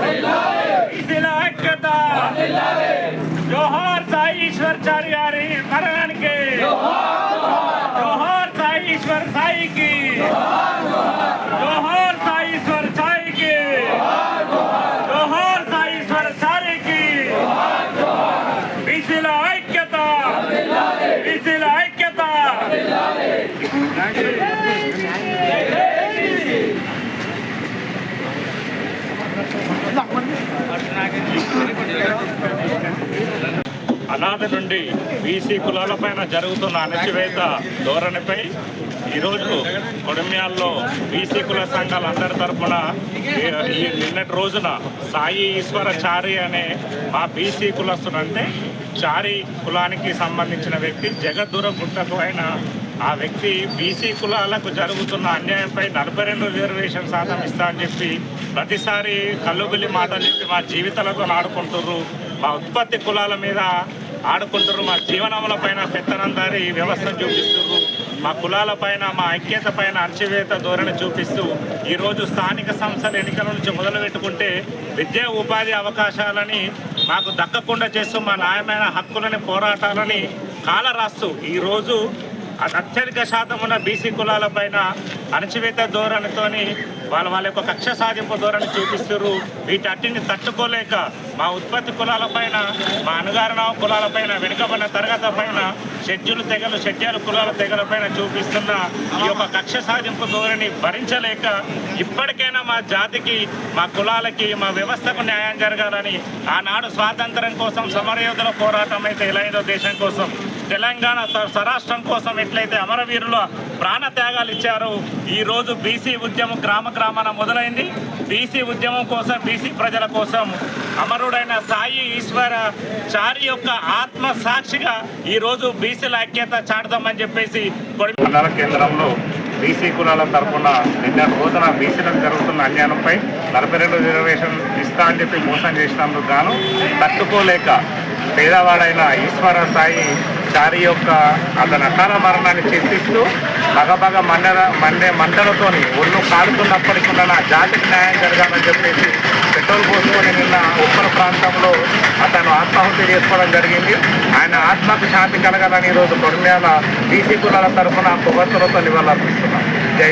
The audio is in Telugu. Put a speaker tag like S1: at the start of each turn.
S1: బీసీల ఐక్యత బీసీల ఐక్యత జోహార్ సాయి ఈశ్వర్ చారి గారి మరణానికి జోహార్ సాయి ఈశ్వర్ సాయికి జోహార్ సాయి ఈశ్వర్ సాయికి జోహార్ సాయి ఈశ్వర్ చారికి బీసీల ఐక్యత బీసీల ఐక్యత అనాథ నుండి బీసీ కులాలపైన జరుగుతున్న అణచివేత ధోరణిపై ఈరోజు కొడమ్యాల్లో బీసీ కుల సంఘాలందరి తరఫున ఈ- నిన్నటి రోజున సాయి ఈశ్వర చారి అనే మా బీసీ కులస్తుడు అంటే చారి కులానికి సంబంధించిన వ్యక్తి జగద్దూర గుట్టకు అయిన ఆ వ్యక్తి బీసీ కులాలకు జరుగుతున్న అన్యాయంపై నలభై రెండు రిజర్వేషన్ శాతం ఇస్తా అని చెప్పి ప్రతిసారి కల్లుబిల్లి మాటలు చెప్పి మా జీవితాలతో ఆడుకుంటున్నారు మా ఉత్పత్తి కులాల మీద ఆడుకుంటున్నారు మా జీవనముల పైన పెత్తనందారి వ్యవస్థను చూపిస్తున్నారు మా కులాల పైన మా ఐక్యత పైన అణచివేత ధోరణి చూపిస్తూ ఈరోజు స్థానిక సంస్థల ఎన్నికల నుంచి మొదలు పెట్టుకుంటే విద్యా ఉపాధి అవకాశాలని మాకు దక్కకుండా చేస్తూ మా న్యాయమైన హక్కులని పోరాటాలని కాలరాస్తూ ఈరోజు అత్యధిక శాతం ఉన్న బీసీ కులాల పైన అణచివేత ధోరణితోని వాళ్ళ వాళ్ళ యొక్క కక్ష సాధింపు ధోరణి చూపిస్తారు వీటన్నిటిని తట్టుకోలేక మా ఉత్పత్తి కులాల పైన మా అనుగారణ కులాల పైన వెనుకబడిన తరగతి పైన షెడ్యూల్ తెగలు షెడ్యూల్ కులాల తెగల పైన చూపిస్తున్న ఈ యొక్క కక్ష సాధింపు ధోరణి భరించలేక ఇప్పటికైనా మా జాతికి మా కులాలకి మా వ్యవస్థకు న్యాయం జరగాలని ఆనాడు స్వాతంత్రం కోసం సమరయోధుల పోరాటం అయితే ఎలా దేశం కోసం తెలంగాణ స్వరాష్ట్రం కోసం ఎట్లయితే అమరవీరుల ప్రాణ త్యాగాలు ఇచ్చారో ఈరోజు బీసీ ఉద్యమం గ్రామ గ్రామాన మొదలైంది. బీసీ ఉద్యమం కోసం బీసీ ప్రజల కోసం అమరుడైన సాయి ఈశ్వర చారి యొక్క ఆత్మ సాక్షిగా ఈరోజు బీసీల ఐక్యత చాటుదామని చెప్పేసి కొడి- మండల కేంద్రంలో బీసీ కులాల తరఫున నిన్న రోజున బీసీలకు జరుగుతున్న అన్యాయంపై నలభై రెండు రిజర్వేషన్ ఇస్తా అని చెప్పి మోసం చేసినందుకు గాను తట్టుకోలేక పేదవాడైన ఈశ్వర సాయి దారి యొక్క అతని అకాల మరణాన్ని చింతిస్తూ బగబగ మండల మండే మంటలతోని ఒళ్ళు కాలుతున్నప్పటికీ నా జాతికి న్యాయం జరగాలని చెప్పేసి పెట్రోల్ పోసుకొని నిన్న ఉత్తర ప్రాంతంలో అతను ఆత్మహత్య చేసుకోవడం జరిగింది. ఆయన ఆత్మకు శాంతి కలగాలని ఈరోజు కొడుమేల బీసీ కులాల తరఫున పొగతులతో నివాళులర్పిస్తున్నాం. జై